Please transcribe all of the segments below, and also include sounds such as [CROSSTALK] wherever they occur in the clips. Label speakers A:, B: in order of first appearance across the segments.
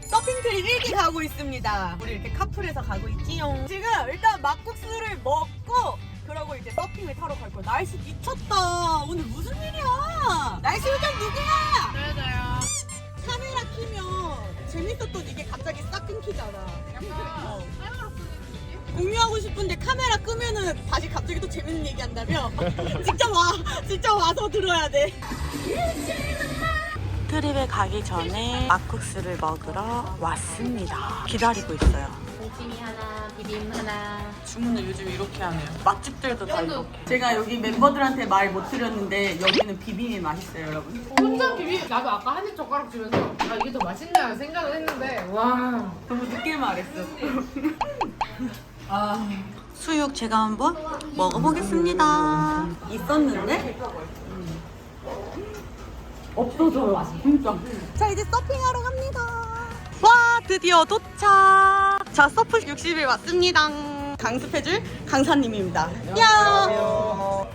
A: 서핑 트립 1기 가고 있습니다. 우리 이렇게 카풀해서 가고 있지요. 지금 일단 막국수를 먹고 그러고 이제 서핑을 타러 갈 거야. 날씨 미쳤다. 오늘 무슨 일이야? 날씨 요정 누구야?
B: 맞아요.
A: 카메라 키면 재밌었던 이게 갑자기 싹 끊기잖아. 어.
B: 사용으로 쓰는 느낌?
A: 공유하고 싶은데 카메라 끄면은 다시 갑자기 또 재밌는 얘기 한다며? [LAUGHS] 직접 와! 직접 와서 들어야 돼. [LAUGHS] 트립에 가기 전에 막국수를 먹으러 왔습니다. 기다리고 있어요.
B: 동치미 하나, 비빔 하나.
A: 주문을 요즘 이렇게 하네요. 맛집들도 다 이렇게. 제가 여기 멤버들한테 말 못 드렸는데 여기는 비빔이 맛있어요, 여러분.
B: 혼자 비빔. 나도 아까 한입 젓가락 주면서 아 이게 더 맛있나 생각을 했는데 와.
A: 너무 늦게 말했어. [LAUGHS] 아. 수육 제가 한번 먹어보겠습니다. 있었는데? 없어져요, 진짜. 자, 이제 서핑하러 갑니다. 와, 드디어 도착. 자, 서프 60일 왔습니다. 강습해줄 강사님입니다. 야!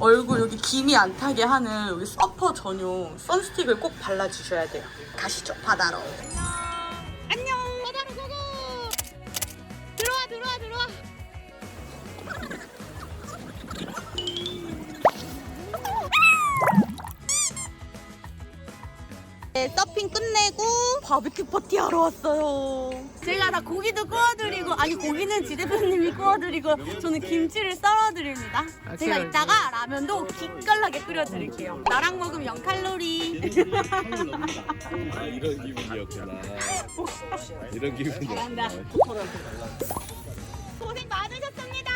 A: 얼굴 여기 김이 안 타게 하는 여기 서퍼 전용 선스틱을 꼭 발라주셔야 돼요. 가시죠, 바다로. 안녕! 네, 서핑 끝내고 바비큐 파티 하러 왔어요. 제가 다 고기도 구워드리고 아니 고기는 지 대표님이 구워드리고 저는 김치를 썰어드립니다. 제가 이따가 라면도 기깔나게 끓여드릴게요. 나랑 먹으면 0 칼로리.
C: 아 이런 기분이었구나. 이런 기분이었구나.
A: 잘한다. 고생 많으셨습니다.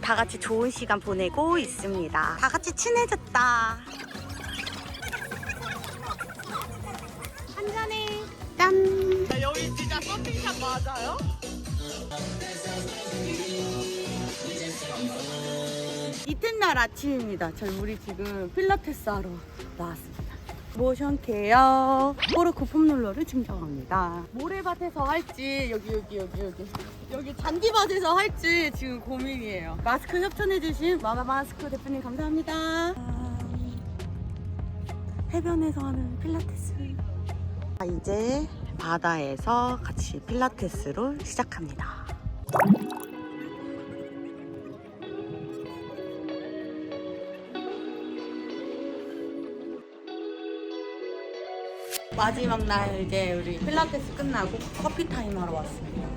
A: 다 같이 좋은 시간 보내고 있습니다. 다 같이 친해졌다. 이튿날 아침입니다. 저희 우리 지금 필라테스 하러 나왔습니다. 모션 케어 코르코 폼롤러를 증정합니다. 모래밭에서 할지 여기 여기 여기 여기 여기 잔디밭에서 할지 지금 고민이에요. 마스크 협찬해주신 마마 마스크 대표님 감사합니다. 해변에서 하는 필라테스. 자, 이제 바다에서 같이 필라테스를 시작합니다. 마지막 날 이제 우리 필라테스 끝나고 커피 타임 하러 왔습니다.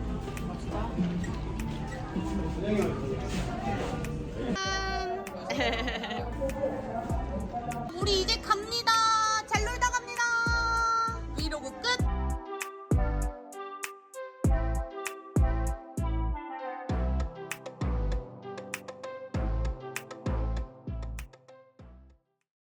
A: [LAUGHS] 우리 이제 갑니다.